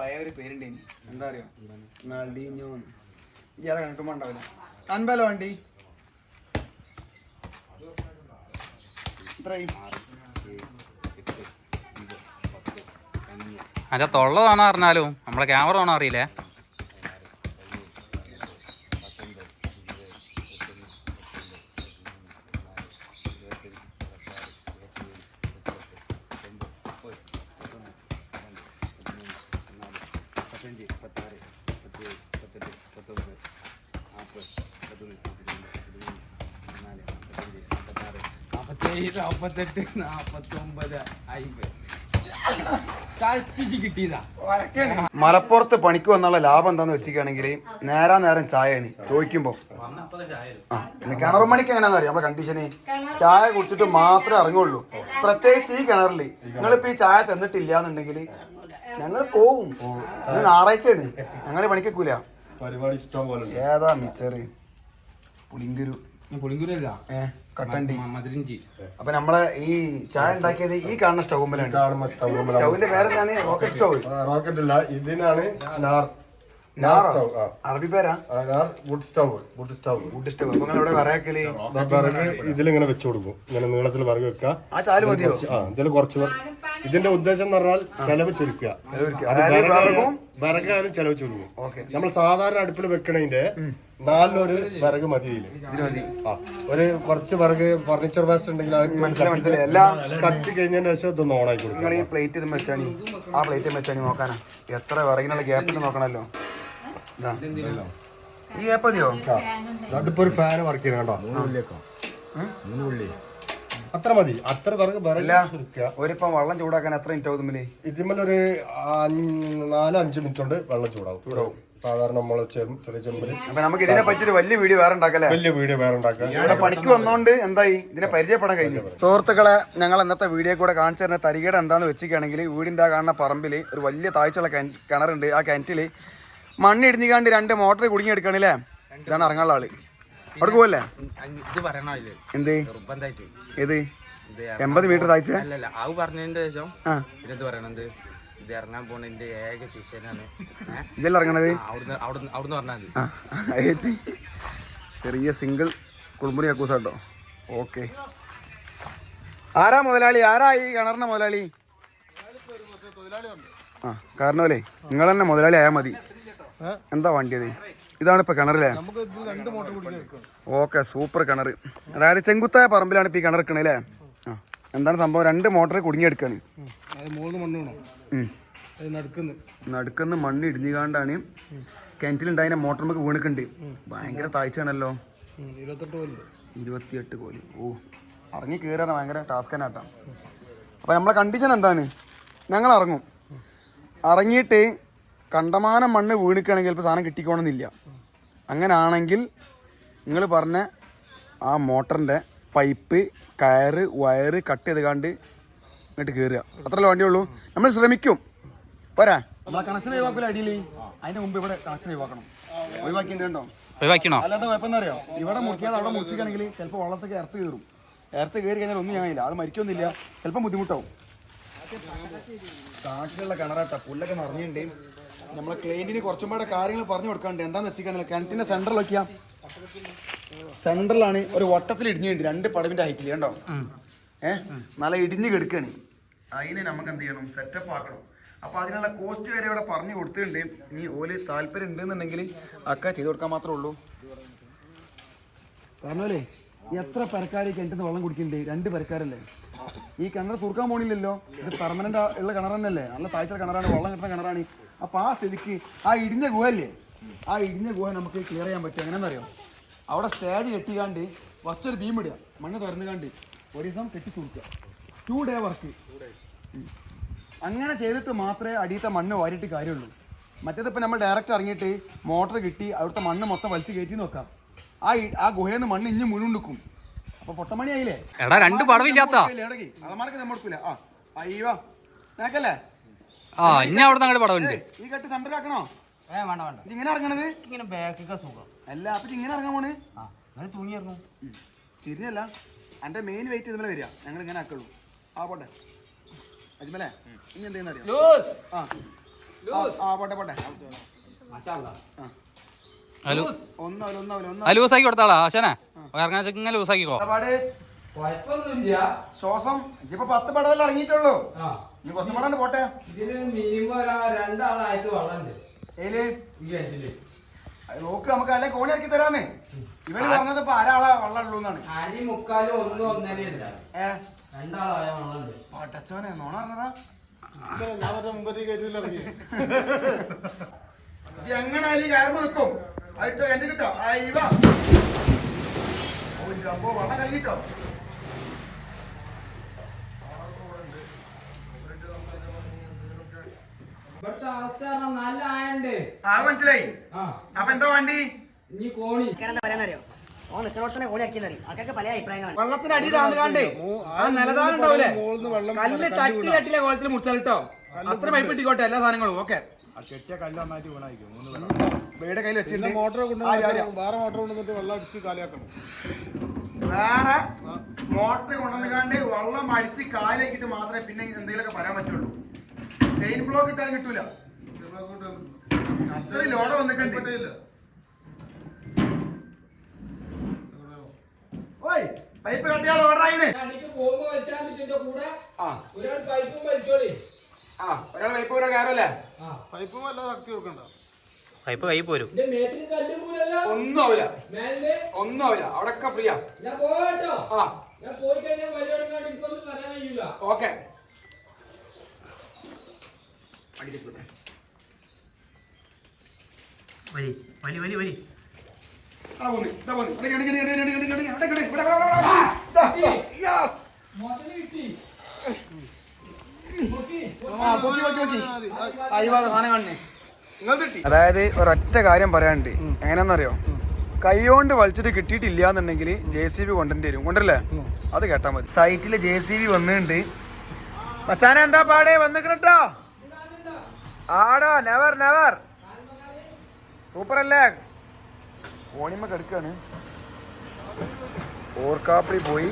പഴയ ഒരു പേരുണ്ടേനി. എന്താ അറിയോ? ഇയാളെ കണ്ടിട്ടുമ്പോ ഉണ്ടാവില്ല അൻപല്ലോ വണ്ടി? എത്രയായി അതിന്റെ അറിഞ്ഞാലും? നമ്മളെ ക്യാമറ ആണോ അറിയില്ലേ? നാൽപ്പത്തെട്ട് നാൽപ്പത്തൊമ്പത് മലപ്പുറത്ത് പണിക്ക് വന്നുള്ള ലാഭം എന്താന്ന് വെച്ചിരിക്കുകയാണെങ്കിൽ നേരാ നേരം ചായയാണ് ചോദിക്കുമ്പോ. ആ പിന്നെ കിണർ മണിക്ക് എങ്ങനെയാണെന്ന് അറിയാം? നമ്മുടെ കണ്ടീഷന്. ചായ കുടിച്ചിട്ട് മാത്രമേ ഇറങ്ങുള്ളൂ. പ്രത്യേകിച്ച് ഈ കിണറിൽ നിങ്ങളിപ്പോ ഈ ചായ തന്നിട്ടില്ല എന്നുണ്ടെങ്കിൽ ഞങ്ങൾ പോവും ഞായറാഴ്ചയാണ്. ഞങ്ങൾ പണിക്കൂല പരിപാടി ഇഷ്ടം പോലെ ഉണ്ട്. ഏതാ മിച്ചറ്? പുളിങ്കുരു പുളിങ്കുരല്ല ഏ കട്ടണ്ടി മധുരഞ്ചി അപ്പൊ നമ്മളെ ഈ ചായ ഉണ്ടാക്കിയത് ഈ കാണുന്ന സ്റ്റൗമ്പിലാണ് സ്റ്റൗവിന്റെ പേരെന്താണ്? Rocket stove. റോക്കറ്റ് അല്ല ഇതിനാണ് നാർ. അറബി പേരാ? Wood stove wood stove wood stove. അപ്പൊ ഇവിടെ വറയാക്കൽ വിറക് ഇതിലിങ്ങനെ വെച്ചു കൊടുക്കും. ഇങ്ങനെ നീളത്തിൽ വിറക് വെക്കുക ആ ചാൽ മതിയോ? ആ ഇതിൽ കുറച്ച് ഇതിന്റെ ഉദ്ദേശം എന്ന് പറഞ്ഞാൽ ചെലവ് ചുരുക്കുക. ചെലവഴിക്കുക. അത് അതായത് വിറകും? വിറകാനും ചെലവ് ചുരുക്കും നമ്മൾ സാധാരണ അടുപ്പിൽ വെക്കണതിന്റെ നാലിലൊരു വിറക് മതി ഇതിൽ മതി. ആ ഒരു കുറച്ച് വിറക് ഫർണിച്ചർ വേസ്റ്റ് ഉണ്ടെങ്കിൽ കട്ടി മനസ്സിലായി മനസ്സിലായി. കത്തി കഴിഞ്ഞതിന് ശേഷം ഇതൊന്ന് ഓണാക്കി കൊടുക്കും നിങ്ങൾ ഈ പ്ലേറ്റ് ഇത് വെച്ചാണി ആ പ്ലേറ്റ് വെച്ചാണി നോക്കാനാ. എത്ര വിറകിനുള്ള ഗ്യാപ്പ് നോക്കണല്ലോ ഈ ഗ്യാപ്പ് മതിയോ? അതിപ്പോ ഒരു ഫാന് വർക്ക് ചെയ്യണം കേട്ടോ. അത്ര മതി. അത്ര വിറക് വിറക് ഇല്ല ഒരിപ്പം വെള്ളം ചൂടാക്കാൻ എത്ര മിനിറ്റ് ആവും തമ്മിൽ ഇതിന്മേൽ ഒരു നാല് അഞ്ച് മിനിറ്റ് കൊണ്ട് വെള്ളം ചൂടാവും. ചൂടാവും. സാധാരണ നമ്മൾ ചെറു- ചെറിയ ചെമ്പിൽ അപ്പൊ നമുക്ക് ഇതിനെ പറ്റിയൊരു വലിയ വീഡിയോ വേറെ ഉണ്ടാക്കല്ലേ? വലിയ വീഡിയോ വേറെ ഉണ്ടാക്കാം. ഇവിടെ പണിക്ക് വന്നോണ്ട് എന്തായി? ഇതിനെ പരിചയപ്പെടാൻ കഴിഞ്ഞു. സുഹൃത്തുക്കളെ ഞങ്ങൾ ഇന്നത്തെ വീഡിയോ കൂടെ കാണിച്ചു തരുന്ന തരികട എന്താന്ന് വെച്ചിരിക്കുകയാണെങ്കിൽ വീടിന്റെ ആ കാണുന്ന പറമ്പിൽ ഒരു വലിയ താഴ്ചയുള്ള കിണ- കിണറുണ്ട്. ആ കിണറ്റിൽ മണ്ണ് ഇടിഞ്ഞിക്കാണ്ട് രണ്ട് മോട്ടർ കുടുങ്ങിയെടുക്കണല്ലേ? ഇതാണ് ഇറങ്ങാനുള്ള ആൾ. അവിടെ പോവല്ലേ? ഇത് പറയണില്ലേ എന്ത്? നിർബന്ധമായിട്ട് ഏത്? ഇത് എൺപത് മീറ്റർ താഴ്ച? അല്ലല്ല അത് പറഞ്ഞതിന്റെ ശേഷം ഇതെന്ത് പറയണത്? ഇത് ഇറങ്ങാൻ പോണതിന്റെ ഏക ശിഷ്യനാണ്. ഇതല്ല ഇറങ്ങണത്? അവിടുന്ന് അവിടുന്ന് അവിടുന്ന് പറഞ്ഞാൽ മതി. ചെറിയ സിംഗിൾ കുളിമുറി കക്കൂസ കേട്ടോ. ഓക്കെ. ആരാ മുതലാളി? ആരാ ഈ കിണറിന്റെ മുതലാളി? ആ കാരണമല്ലേ നിങ്ങൾ തന്നെ മുതലാളി ആയാൽ മതി. എന്താ വണ്ടിയത്? ഇതാണ് ഇപ്പൊ കിണറല്ലേ ഓക്കെ സൂപ്പർ കിണർ. അതായത് ചെങ്കുത്തായ പറമ്പിലാണ് ഇപ്പൊ ഈ കിണർ എടുക്കണേ അല്ലേ ആ എന്താണ് സംഭവം? രണ്ട് മോട്ടർ കുടുങ്ങിയെടുക്കാണ്. നടുക്കുന്ന്. മണ്ണ് ഇടിഞ്ഞുകാണ്ടാണ് കിണറ്റിലുണ്ടായ മോട്ടർ നമുക്ക് വീണിക്കുണ്ട്. ഭയങ്കര താഴ്ചയാണല്ലോ. ഇരുപത്തിയെട്ട് കോലി ഓ ഇറങ്ങി കയറാൻ ഭയങ്കര ടാസ്ക് തന്നെ കേട്ടോ. അപ്പോൾ നമ്മളെ കണ്ടീഷൻ എന്താണ്? ഞങ്ങൾ ഇറങ്ങും. ഇറങ്ങിയിട്ട് കണ്ടമാനം മണ്ണ് വീണിക്കുകയാണെങ്കിൽ ചിലപ്പോൾ സാധനം കിട്ടിക്കോണമെന്നില്ല അങ്ങനാണെങ്കിൽ നിങ്ങൾ പറഞ്ഞ ആ മോട്ടറിന്റെ പൈപ്പ് കയറ് വയറ് കട്ട് ചെയ്ത് കണ്ട് ഇങ്ങോട്ട് കയറുക അത്രയല്ലേ വണ്ടിയുള്ളൂ. നമ്മൾ ശ്രമിക്കും. പോരാ. കണക്ഷൻ ഒഴിവാക്കില്ല അടിയിൽ അതിന്റെ മുമ്പ് ഇവിടെ കണക്ഷൻ ഒഴിവാക്കണം. ഒഴിവാക്കിയിട്ടുണ്ടോ ഒഴിവാക്കണോ? അല്ലാതെ കുഴപ്പമെന്നറിയോ? ഇവിടെ അവിടെ മുറിച്ചിട്ടാണെങ്കിൽ ചിലപ്പോൾ വള്ളത്തേക്ക് ഇറത്ത് കയറും. ഇറത്ത് കയറി കഴിഞ്ഞാൽ ഒന്നും ഞാനില്ല ആൾ മരിക്കൊന്നുമില്ല ചിലപ്പോൾ ബുദ്ധിമുട്ടാവും. കാട്ടിലുള്ള കിണറാട്ട. പുല്ലൊക്കെ നിറഞ്ഞിട്ടുണ്ട്. നമ്മളെ ക്ലയന്റിന് കുറച്ചും കൂടെ കാര്യങ്ങൾ പറഞ്ഞു കൊടുക്കാണ്ട് എന്താന്ന് വെച്ചിട്ടുണ്ടെങ്കിൽ കിണറ്റിന്റെ സെന്ററിൽ വെക്കാം സെന്ററിലാണ് ഒരു വട്ടത്തിൽ ഇടിഞ്ഞുണ്ട് രണ്ട് പടവിന്റെ ഹൈറ്റിൽ കണ്ടോ? ഏഹ് നല്ല ഇടിഞ്ഞ് കെടുക്കാണ്. അതിന് നമുക്ക് എന്ത് ചെയ്യണം? സെറ്റപ്പ് ആക്കണം. അപ്പൊ അതിനുള്ള കോസ്റ്റ് വരെ ഇവിടെ പറഞ്ഞു കൊടുത്തിട്ടുണ്ട്. ഇനി ഓൽ താല്പര്യം ഉണ്ടെന്നുണ്ടെങ്കിൽ അക്ക ചെയ്തു കൊടുക്കാൻ മാത്രമേ ഉള്ളൂ. പറഞ്ഞോലേ എത്ര പെരക്കാര് കിണറ്റിന്ന് വെള്ളം കുടിക്കുന്നുണ്ട്? രണ്ട് പരക്കാരല്ലേ? ഈ കിണർ തുറക്കാൻ പോണില്ലല്ലോ. ഇത് പെർമനന്റ് ഉള്ള കിണർ തന്നെയല്ലേ? നല്ല താഴ്ച കിണറാണ്. വെള്ളം കിട്ടുന്ന കിണറാണ്. അപ്പൊ ആ സ്ഥിതിക്ക് ആ ഇടിഞ്ഞ ഗുഹല്ലേ ആ ഇടിഞ്ഞ ഗുഹ നമുക്ക് ക്ലിയർ ചെയ്യാൻ പറ്റും. എങ്ങനെയെന്നറിയോ അവിടെ സ്റ്റേജ് കെട്ടിക്കാണ്ട് ഫസ്റ്റ് ഒരു ബീം ഇടുക. മണ്ണ് തുറന്നു കണ്ട് ഒരു ദിവസം കെട്ടി തുറക്കുക ടു ഡേ വർക്ക് അങ്ങനെ ചെയ്തിട്ട് മാത്രമേ അടിയത്തെ മണ്ണ് വാരിയിട്ട് കാര്യമുള്ളൂ. മറ്റേതിപ്പോൾ നമ്മൾ ഡയറക്റ്റ് ഇറങ്ങിയിട്ട് മോട്ടർ കിട്ടി അവിടുത്തെ മണ്ണ് മൊത്തം വലിച്ചു കയറ്റി നോക്കാം ആ ആ ഗുഹയിൽ നിന്ന് മണ്ണ് ഇഞ്ഞ് മുഴുവൻ അപ്പൊ പൊട്ടമണി ആയില്ലേ എടാ രണ്ട് പടവില്ലാത്ത അളമാർക്ക് നമ്മൾ കൊടുക്കില്ല ആ അയ്യോ നേക്കല്ലേ ആ ഇനി അവിടെ അങ്ങോട്ട് പടവുണ്ട് ഈ കെട്ട് സെന്റർ ആക്കണോ? ഏ വേണ്ട വേണ്ട. ഇത് ഇങ്ങനെ ഇറങ്ങണത്? ഇങ്ങനെ ബാക്കൊക്കെ സുഖം. അല്ല അപ്പൊ ഇത് ഇങ്ങനെ ഇറങ്ങാൻ പോണ്? ആ അങ്ങനെ തൂങ്ങിയിരുന്നു ഉം. തിരിഞ്ഞല്ല എന്റെ മെയിൻ വെയിറ്റ് ഇതുപോലെ വരിക. ഞങ്ങൾ ഇങ്ങനെ ആക്കുള്ളൂ. ആ പോട്ടെ. അജ്മലേ ഇനി അറിയാം ലൂസ്! ആ. ആ പോട്ടെ പോട്ടെ. ഹലോ ഒന്നാവില്ല ഒന്നാവില്ല ഒന്നാ ആ ലൂസാക്കി കൊടുത്താളാ ആശാനെ. ഇറങ്ങാൻ ഇങ്ങനെ ലൂസാക്കിക്കോ. പാട്? ശ്വാസം. ഇപ്പൊ പത്ത് പടവല്ല ഇറങ്ങിയിട്ടുള്ളൂ. നീ കുറച്ച് പറഞ്ഞു പോട്ടെ. മിനിമം രണ്ടാളായിട്ട് ഏൽ? ഈ നോക്ക് നമുക്ക് അല്ലെ കോണി ഇറക്കി തരാമേ. ഇവർ പറഞ്ഞത് ഇപ്പൊ ആരാളാ വെള്ളം ഉള്ളൂ എന്നാണ്. അരി മുക്കാലും ഒന്നും ഒന്നരയല്ല ഏ? രണ്ടാളായ വെള്ളമുണ്ട്. പട്ടച്ചോനെ നോണ പറഞ്ഞതാ. ഞാൻ ഇത് കയറുമ്പോ നിൽക്കും എന്റെ കിട്ടോ അയ്യ അപ്പൊ വെള്ളം കഴിഞ്ഞിട്ടോ ഇവിടുത്തെ അവസ്ഥ പറഞ്ഞാ നല്ല ആയുണ്ട് ആ മനസ്സിലായി. ആ. അപ്പൊ എന്താ വണ്ടി? ഇനി കോണി എന്താ പറയാന്നറിയോ? ഓ നിൽക്കണോടത്തന്നെ ഓടി അടിക്കുന്നറിയും ആൾക്കാർക്ക് പല അഭിപ്രായങ്ങളാണ്. വെള്ളത്തിന്റെ അടിയിലാന്ന് കണ്ടേ. ആ മോളിന്ന് വെള്ളം കല്ല് തട്ടി തട്ടിലെ കോലത്തിൽ മുറിച്ചാൽ കേട്ടോ അത്ര പൈപ്പ് ഇട്ടിക്കോട്ടെ എല്ലാ സാധനങ്ങളും ഓക്കെ. കെട്ടിയ കല്ല് നന്നായിട്ട് വീണായിരിക്കും മൂന്ന് വെള്ളം. വീട് കയ്യിൽ പിന്നെ വെച്ചിട്ടുണ്ട് മോട്ടർ കൊണ്ട് ആ, ആ, ആ. വേറെ മോട്ടർ കൊണ്ടുവന്നിട്ട് വെള്ളം അടിച്ച് കാലിയാക്കണം. വേറെ മോട്ടർ കൊണ്ടുവന്നുകാണ്ട് വെള്ളം അടിച്ച് കാലേക്കിട്ട് മാത്രമേ പിന്നെ എന്തെങ്കിലുമൊക്കെ പറയാൻ പറ്റുള്ളൂ. ചെയിൻ ബ്ലോക്ക് ഇട്ടാൽ കിട്ടൂല. അത്ര ലോഡ് വന്നിട്ടുണ്ട്. ഓയ് പൈപ്പ് കട്ടിയാൽ ഓർഡർ ആയിന് ആ. ഒരാൾ പൈപ്പും വല്ല ശക്തി വെക്കണ്ട. കൈ പോരും. ഒന്നും ആവില്ല ഒന്നും ഫ്രീയാ ഞാൻ വലി വലി വലി വലി മുതൽ കിട്ടി. അതായത് ഒരൊറ്റ കാര്യം പറയാനുണ്ട്. എങ്ങനെയാണെന്നറിയോ? കൈകൊണ്ട് വലിച്ചിട്ട് കിട്ടിയിട്ടില്ല എന്നുണ്ടെങ്കിൽ ജെ സി ബി കൊണ്ടുവരേണ്ടി വരും. കൊണ്ടല്ലേ അത് കേട്ടാ മതി. സൈറ്റിൽ ജെ സി ബി വന്നിട്ടുണ്ട്. മച്ചാനെ എന്താ പാടേ? വന്നിട്ടോ ആടാ നെവർ നെവർ സൂപ്പർ അല്ലേ ഓണിമ കിടക്കാണ്. ഓർക്കാപ്പിളി പോയി.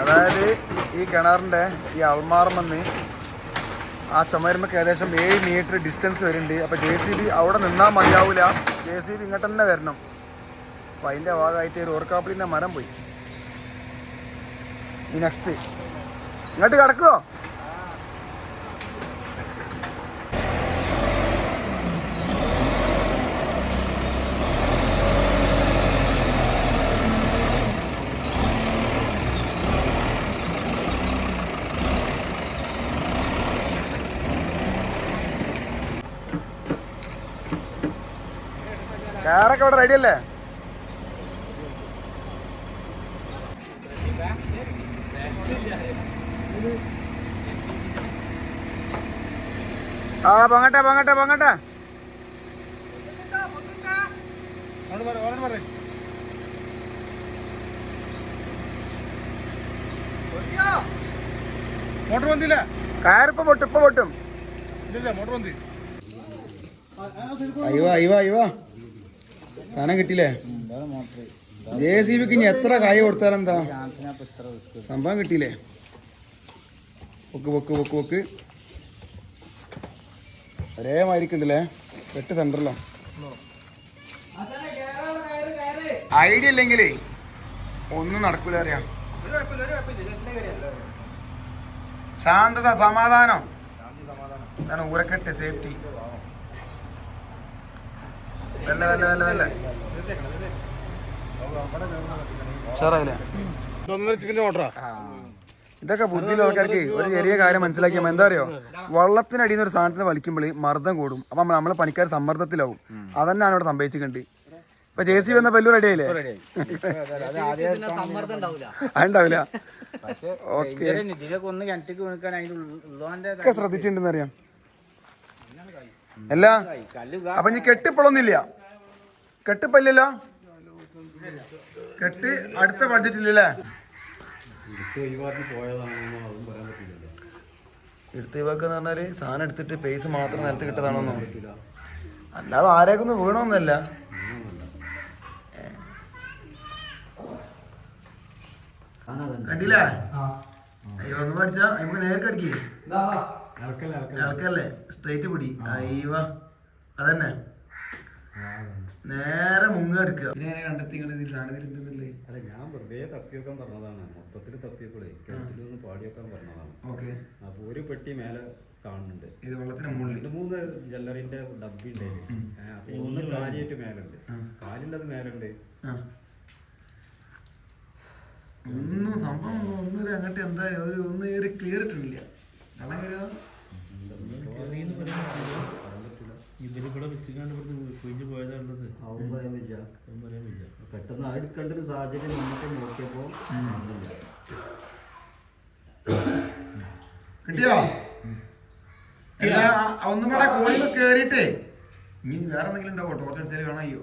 അതായത് ഈ കിണറിന്റെ ഈ അൾമാറമെന്ന് ആ ചുമരുമ്പക്ക് ഏകദേശം ഏഴ് മീറ്റർ ഡിസ്റ്റൻസ് വരുന്നുണ്ട്. അപ്പോൾ ജെ സി ബി അവിടെ നിന്നാൽ മതിയാവില്ല ജെ സി ബി ഇങ്ങോട്ട് തന്നെ വരണം. അപ്പം അതിന്റെ ഭാഗമായിട്ട് ഒരു ഓർക്കാപ്പിളിന്റെ മരം പോയി. ഈ നെക്സ്റ്റ് ഇങ്ങോട്ട് കിടക്കുമോ കാറൊക്കെ അവിടെ റെഡി അല്ലേ? ആ പൊങ്ങട്ടെ പൊങ്ങട്ടെ പൊങ്ങട്ടെ. മോട്ടർ വന്നില്ല? കയറിപ്പോ പൊട്ടും ഇപ്പൊ പൊട്ടും. ഇല്ല മോട്ടർ അയ്യോ അയ്യോ അയ്യോ സാധനം കിട്ടിയില്ലേ? ജെ സി ബിക്ക് ഇനി എത്ര കായ കൊടുത്താലെന്താ സംഭവം കിട്ടിയില്ലേ? പൊക്ക് പൊക്ക് പൊക്ക് പൊക്ക്. ഒരേ മാതിരിക്കുണ്ടല്ലേ? എട്ട് സെന്ററിലോ? അതാണ് ഐഡിയ ഇല്ലെങ്കിലേ ഒന്നും നടക്കൂല അറിയാം. ശാന്തത സമാധാനം. ഇതാണ് ഊരക്കെട്ട് സേഫ്റ്റി വല്ല വെല്ല വെല്ല വെല്ല. ഉഷാറായില്ലേ? ഇതൊക്കെ ബുദ്ധിയുള്ള ആൾക്കാർക്ക് ഒരു ചെറിയ കാര്യം മനസ്സിലാക്കിയാൽ എന്താ അറിയോ? വള്ളത്തിനടിയിൽ നിന്ന് ഒരു സാധനത്തിന് വലിക്കുമ്പോൾ മർദ്ദം കൂടും. അപ്പൊ നമ്മൾ നമ്മളെ പണിക്കാർ സമ്മർദ്ദത്തിലാവും. അതന്നെയാണ് ഇവിടെ സംഭവിച്ചിട്ടുണ്ട്. ഇപ്പൊ ജെ സി വന്ന പല്ലു റെഡി ആയില്ലേ അതുണ്ടാവില്ല ഓക്കെ ശ്രദ്ധിച്ചിട്ടുണ്ടെന്ന് അറിയാം അല്ല? അപ്പൊ ഇനി കെട്ടിപ്പൊളൊന്നില്ല കെട്ടിപ്പല്ലല്ലോ കെട്ട് അടുത്ത ബഡ്ജറ്റില്ലല്ലേ എടുത്ത് ഒഴിവാക്കാന്ന് പറഞ്ഞാൽ സാധനം എടുത്തിട്ട് പേസ് മാത്രം നിലത്ത് കിട്ടതാണോന്നോ? അല്ലാതെ ആരേക്കൊന്നും വീണോന്നല്ല. കണ്ടില്ലേ? അയ്യോ ഒന്ന് പഠിച്ചാ നമുക്ക് നേരെ അടിക്കേ. ഇളക്കല്ലേ സ്ട്രേറ്റ് പിടി. അയ്യോ അതന്നെ. നേരെ മുങ്ങ എടുക്കുക. പിന്നെ എങ്ങനെ കണ്ടെത്തി സാധനത്തിലുണ്ടെന്നല്ലേ അല്ല ഞാൻ വെറുതെ തപ്പിയൊക്കാൻ പറഞ്ഞതാണ്. മൊത്തത്തിൽ തപ്പിയപ്പോഴേ കിണറ്റിലൊന്ന് പാടിയൊക്കാൻ പറഞ്ഞതാണ്. ഓക്കെ. അപ്പൊ ഒരു പെട്ടി മേലെ കാണുന്നുണ്ട്. ഇത് വെള്ളത്തിന് മുകളിൽ മൂന്ന് ജല്ലറിന്റെ ഡബ്ബി ഉണ്ടായില്ലേ അപ്പൊ ഒന്ന് കാര്യമായിട്ട് മേലുണ്ട്. കാലുള്ളത് മേലുണ്ട്. ഒന്നും സംഭവം ഒന്നും അങ്ങോട്ട് എന്തായാലും ഒരു ഒന്നും ഒരു ക്ലിയർ ഇട്ടിട്ടില്ല. വെള്ളം കയറിയതാ ഇവരിവിടെ വെച്ചിക്കാണ്ട് ഇവിടുന്ന് കുഴിഞ്ഞു പോയതാണുള്ളത് അവൻ പറയാൻ വെച്ചാ അവൻ പറയാൻ വയ്യ. പെട്ടെന്ന് ആ എടുക്കേണ്ട ഒരു സാഹചര്യം നമുക്ക് നോക്കിയപ്പോ ഒന്നുമില്ല. കിട്ടിയോ? എല്ലാ ഒന്നും കൂടെ കോഴി കേറിയിട്ടേ. ഇനി വേറെ എന്തെങ്കിലും ഉണ്ടാവോ? ടോർച്ച് എടുത്താലും കാണാൻ അയ്യോ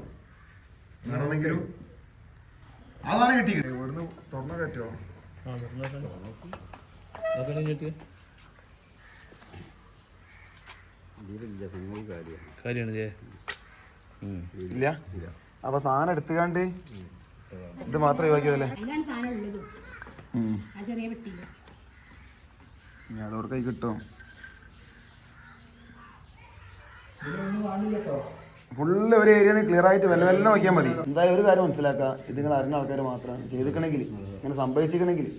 വേറെ എന്തെങ്കിലും? അതാണ് കിട്ടിയത്. ഇവിടുന്ന് തുറന്നു കയറ്റോ. തുറന്നു നോക്കാം നോക്കണം ഇങ്ങോട്ട് ഇതിലില്ല സംഗതി കാര്യം കാര്യമാണ്. ജയ ഇല്ല? അപ്പൊ സാധനം എടുത്തുകാണ്ട് ഇത് മാത്രം ഒഴിവാക്കിയതല്ലേ? ഇനി അതോടെ കൈ കിട്ടും. ഫുള്ള് ഒരു ഏരിയ ക്ലിയർ ആയിട്ട് വല്ല വല്ല നോക്കിയാൽ മതി. എന്തായാലും ഒരു കാര്യം മനസ്സിലാക്കുക ഇത് നിങ്ങൾ അറിയുന്ന ആൾക്കാർ മാത്രമാണ് ചെയ്തിക്കണമെങ്കിൽ ഇങ്ങനെ സംഭവിച്ചിക്കണമെങ്കിൽ